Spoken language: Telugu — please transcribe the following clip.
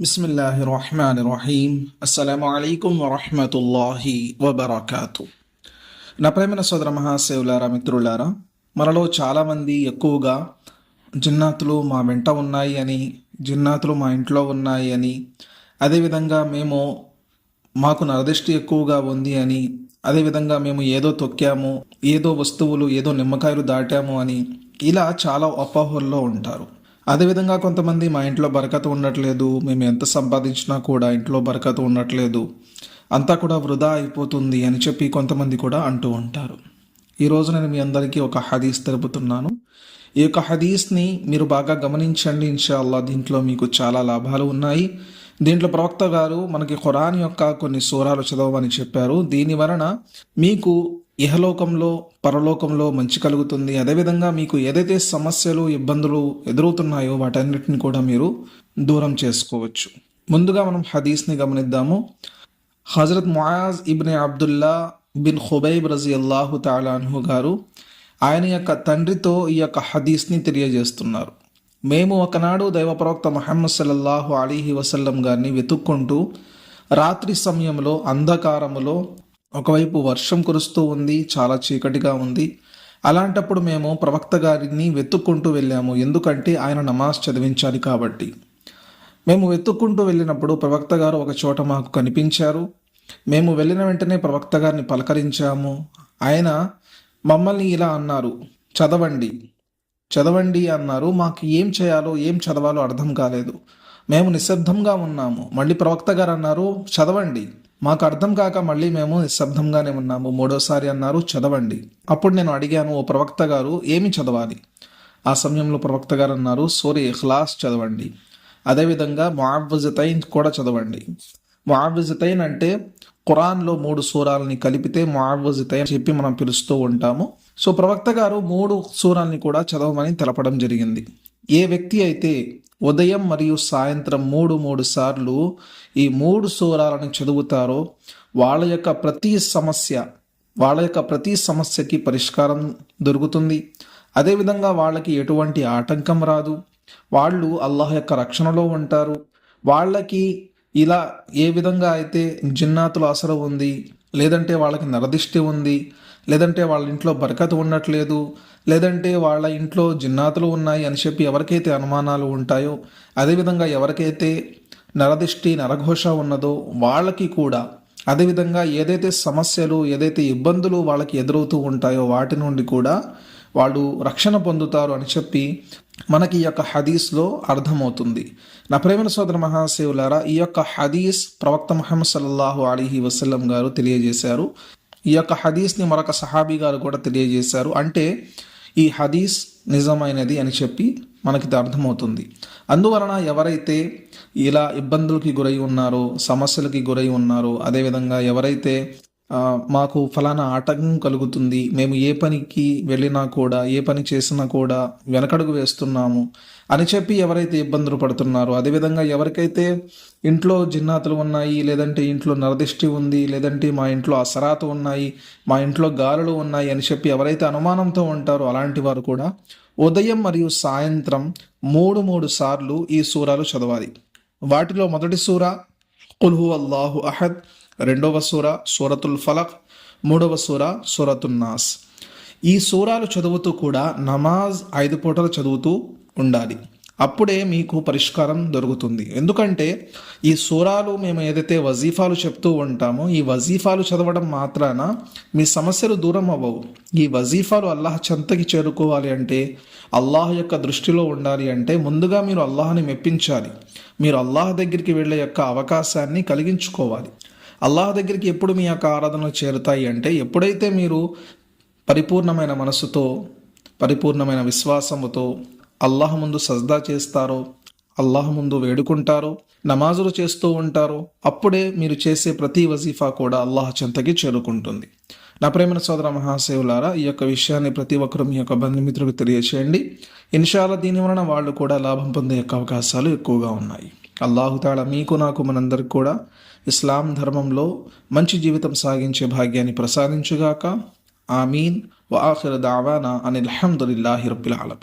బిస్మిల్లాహి రహమాన్ రహీం అస్సలం అయికం వరహమతుల్లాహి వబర్కాతు నా ప్రేమైన సోదర మహాసేవులారా మిత్రులారా మనలో చాలామంది ఎక్కువగా జిన్నాతులు మా వెంట ఉన్నాయి అని జిన్నాతులు మా ఇంట్లో ఉన్నాయి అని అదేవిధంగా మేము మాకు నరదృష్టి ఎక్కువగా ఉంది అని అదేవిధంగా మేము ఏదో తొక్కాము ఏదో వస్తువులు ఏదో నిమ్మకాయలు దాటాము అని ఇలా చాలా అపోహల్లో ఉంటారు. అదేవిధంగా కొంతమంది మా ఇంట్లో బరకత ఉండట్లేదు మేము ఎంత సంపాదించినా కూడా ఇంట్లో బరకత ఉండట్లేదు. అంతా కూడా వృధా అయిపోతుంది అని చెప్పి కొంతమంది కూడా అంటూ ఉంటారు. ఈరోజు నేను మీ అందరికీ ఒక హదీస్ తెలుపుతున్నాను. ఈ యొక్క హదీస్ని మీరు బాగా గమనించండి ఇన్షాల్లా దీంట్లో మీకు చాలా లాభాలు ఉన్నాయి. దీంట్లో ప్రవక్త గారు మనకి ఖురాన్ యొక్క కొన్ని సూరాలు చదవమని చెప్పారు. దీని వలన మీకు ఇహలోకంలో పరలోకంలో మంచి కలుగుతుంది. అదేవిధంగా మీకు ఏదైతే సమస్యలు ఇబ్బందులు ఎదురవుతున్నాయో వాటన్నిటిని కూడా మీరు దూరం చేసుకోవచ్చు. ముందుగా మనం హదీస్ని గమనిద్దాము. Hazrat Muaz Ibne Abdullah bin Hubaib Razi అల్లాహు తాలాన్హు గారు ఆయన యొక్క తండ్రితో ఈ యొక్క హదీస్ని తెలియజేస్తున్నారు. మేము ఒకనాడు దైవప్రవక్త మహమ్మద్ సల్లల్లాహు అలీహి వసల్లం గారిని వెతుక్కుంటూ రాత్రి సమయంలో అంధకారములో ఒకవైపు వర్షం కురుస్తూ ఉంది చాలా చీకటిగా ఉంది. అలాంటప్పుడు మేము ప్రవక్త గారిని వెతుక్కుంటూ వెళ్ళాము. ఎందుకంటే ఆయన నమాజ్ చదివించాలి కాబట్టి. మేము వెతుక్కుంటూ వెళ్ళినప్పుడు ప్రవక్త గారు ఒక చోట మాకు కనిపించారు. మేము వెళ్ళిన వెంటనే ప్రవక్త గారిని పలకరించాము. ఆయన మమ్మల్ని ఇలా అన్నారు చదవండి చదవండి అన్నారు. మాకు ఏం చేయాలో ఏం చదవాలో అర్థం కాలేదు. మేము నిశ్శబ్దంగా ఉన్నాము. మళ్ళీ ప్రవక్త గారు అన్నారు చదవండి మాకు అర్థం కాక మళ్ళీ మేము నిశ్శబ్దంగానే ఉన్నాము. మూడోసారి అన్నారు చదవండి. అప్పుడు నేను అడిగాను ఓ ప్రవక్త గారు ఏమి చదవాలి? ఆ సమయంలో ప్రవక్త గారు అన్నారు సోరీ ఇఖ్లాస్ చదవండి. అదేవిధంగా ముఆవ్వజతైన్ కూడా చదవండి. ముఆవ్వజతైన్ అంటే ఖురాన్లో మూడు సూరాలని కలిపితే ముఆవ్వజతైన్ చెప్పి మనం పిలుస్తూ ఉంటాము. సో ప్రవక్త గారు మూడు సూరాల్ని కూడా చదవమని తెలపడం జరిగింది. ఏ వ్యక్తి అయితే ఉదయం మరియు సాయంత్రం మూడు మూడు సార్లు ఈ మూడు సూరాలను చదువుతారో వాళ్ళ యొక్క ప్రతి సమస్య వాళ్ళ యొక్క ప్రతి సమస్యకి పరిష్కారం దొరుకుతుంది. అదేవిధంగా వాళ్ళకి ఎటువంటి ఆటంకం రాదు. వాళ్ళు అల్లాహ్ యొక్క రక్షణలో ఉంటారు. వాళ్ళకి ఇలా ఏ విధంగా అయితే జిన్నాతుల అసలు ఉంది లేదంటే వాళ్ళకి నరదిష్టి ఉంది లేదంటే వాళ్ళ ఇంట్లో బరకత ఉండట్లేదు లేదంటే వాళ్ళ ఇంట్లో జిన్నాతులు ఉన్నాయి అని చెప్పి ఎవరికైతే అనుమానాలు ఉంటాయో అదేవిధంగా ఎవరికైతే నరదిష్టి నరఘోష ఉన్నదో వాళ్ళకి కూడా అదేవిధంగా ఏదైతే సమస్యలు ఏదైతే ఇబ్బందులు వాళ్ళకి ఎదురవుతూ ఉంటాయో వాటి నుండి కూడా వాళ్ళు రక్షణ పొందుతారు అని చెప్పి మనకి ఈ యొక్క హదీస్లో అర్థమవుతుంది. నా ప్రేమ సోదర మహాశివులారా ఈ యొక్క హదీస్ ప్రవక్త మహమ్మద్ సల్లాహు అలీహి వసల్లం గారు తెలియజేశారు. ఈ యొక్క హదీస్ని మరొక సహాబీ గారు కూడా తెలియజేశారు. అంటే ఈ హదీస్ నిజమైనది అని చెప్పి మనకి అర్థమవుతుంది. అందువలన ఎవరైతే ఇలా ఇబ్బందులకి గురై ఉన్నారో సమస్యలకి గురై ఉన్నారో అదేవిధంగా ఎవరైతే మాకు ఫలానా ఆటంకం కలుగుతుంది. మేము ఏ పనికి వెళ్ళినా కూడా ఏ పని చేసినా కూడా వెనకడుగు వేస్తున్నాము అని చెప్పి ఎవరైతే ఇబ్బందులు పడుతున్నారో అదేవిధంగా ఎవరికైతే ఇంట్లో జిన్నాతులు ఉన్నాయి లేదంటే ఇంట్లో నరదిష్టి ఉంది లేదంటే మా ఇంట్లో అసరాత ఉన్నాయి మా ఇంట్లో గాలులు ఉన్నాయి అని చెప్పి ఎవరైతే అనుమానంతో ఉంటారో అలాంటి వారు కూడా ఉదయం మరియు సాయంత్రం మూడు మూడు సార్లు ఈ సూరాలు చదవాలి. వాటిలో మొదటి సూర కుల్హు అల్లాహు అహద్ రెండవ సూర సూరతుల్ ఫలక్ మూడవ సూర సూరతుల్ నాస్. ఈ సూరాలు చదువుతూ కూడా నమాజ్ ఐదు పూటలు చదువుతూ ఉండాలి. అప్పుడే మీకు పరిష్కారం దొరుకుతుంది. ఎందుకంటే ఈ సూరాలు మేము ఏదైతే వజీఫాలు చెప్తూ ఉంటామో ఈ వజీఫాలు చదవడం మాత్రాన మీ సమస్యలు దూరం అవ్వవు. ఈ వజీఫాలు అల్లాహ్ చెంతకి చేరుకోవాలి అంటే అల్లాహ్ యొక్క దృష్టిలో ఉండాలి అంటే ముందుగా మీరు అల్లాహ్ని మెప్పించాలి. మీరు అల్లాహ్ దగ్గరికి వెళ్ళే యొక్క అవకాశాన్ని కలిగించుకోవాలి. అల్లాహ్ దగ్గరికి ఎప్పుడు మీ యొక్క ఆరాధనలు చేరుతాయి అంటే ఎప్పుడైతే మీరు పరిపూర్ణమైన మనసుతో పరిపూర్ణమైన విశ్వాసముతో అల్లాహ్ ముందు సజ్దా చేస్తారో అల్లాహ్ ముందు వేడుకుంటారో నమాజులు చేస్తూ ఉంటారో అప్పుడే మీరు చేసే ప్రతి వజీఫా కూడా అల్లాహ్ చెంతకి చేరుకుంటుంది. నా ప్రేమ సోదర మహాసేవులారా ఈ యొక్క విషయాన్ని ప్రతి ఒక్కరు మీ యొక్క బంధుమిత్రులకు తెలియచేయండి. ఇన్షాల్లా దీని వలన వాళ్ళు కూడా లాభం పొందే యొక్క అవకాశాలు ఎక్కువగా ఉన్నాయి. అల్లాహుతాళ మీకు నాకు మనందరికి కూడా ఇస్లాం ధర్మంలో మంచి జీవితం సాగించే భాగ్యాన్ని ప్రసాదించుగాక. ఆమీన్. వాఖిర్ దావానా అనిల్ అహమ్దుల్లాహి రబ్బిల్ ఆలమీ